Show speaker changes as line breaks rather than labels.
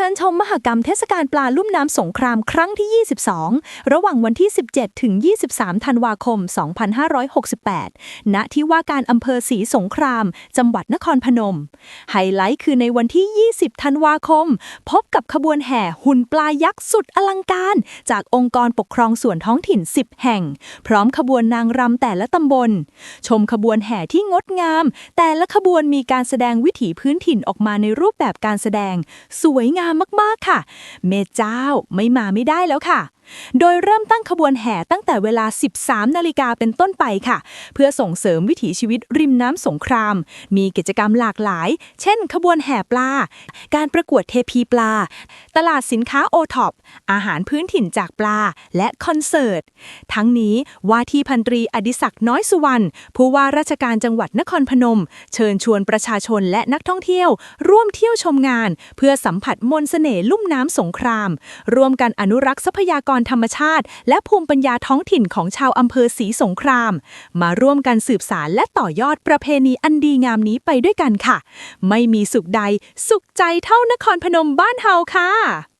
ชิญชมมหกรรมเทศกาลปลาลุ่มน้ำสงครามครั้งที่ 22 ระหว่างวันที่ 17 ถึง 23 ธันวาคม 2568 ณ ที่ว่าการอำเภอศรีสงคราม จังหวัดนครพนม ไฮไลท์คือในวันที่ 20 ธันวาคม พบกับขบวนแห่หุ่นปลายักษ์สุดอลังการ จากองค์กรปกครองส่วนท้องถิ่น 10 แห่ง พร้อมขบวนนางรำแต่ละตำบล ชมขบวนแห่ที่งดงาม แต่ละขบวนมีการแสดงวิถีพื้นถิ่นออกมาในรูปแบบการแสดง สวยงามมากๆค่ะ เมเจ้าไม่มาไม่ได้แล้วค่ะ โดยเริ่มตั้งขบวนแห่ตั้งแต่เวลา 13 นาฬิกาเป็นต้นไปค่ะ เพื่อส่งเสริมวิถีชีวิตริมน้ำสงคราม มีกิจกรรมหลากหลาย เช่น ขบวนแห่ปลา การประกวดเทพีปลา ตลาดสินค้าโอท็อป อาหารพื้นถิ่นจากปลา และคอนเสิร์ต ทั้งนี้ว่าที่พันตรีอดิศักดิ์น้อยสุวรรณ ผู้ว่าราชการจังหวัดนครพนม เชิญชวนประชาชนและนักท่องเที่ยว ร่วมเที่ยวชมงาน เพื่อสัมผัสมนต์เสน่ห์ลุ่มน้ำสงคราม ร่วมกันอนุรักษ์ทรัพยากรรธรรมชาติ และภูมิปัญญาท้องถิ่นของชาวอำเภอศรีสงคราม มาร่วมกันสืบสารและต่อยอดประเพณีอันดีงามนี้ไปด้วยกันค่ะ ไม่มีสุขใดสุขใจเท่านครพนมบ้านเฮาค่ะ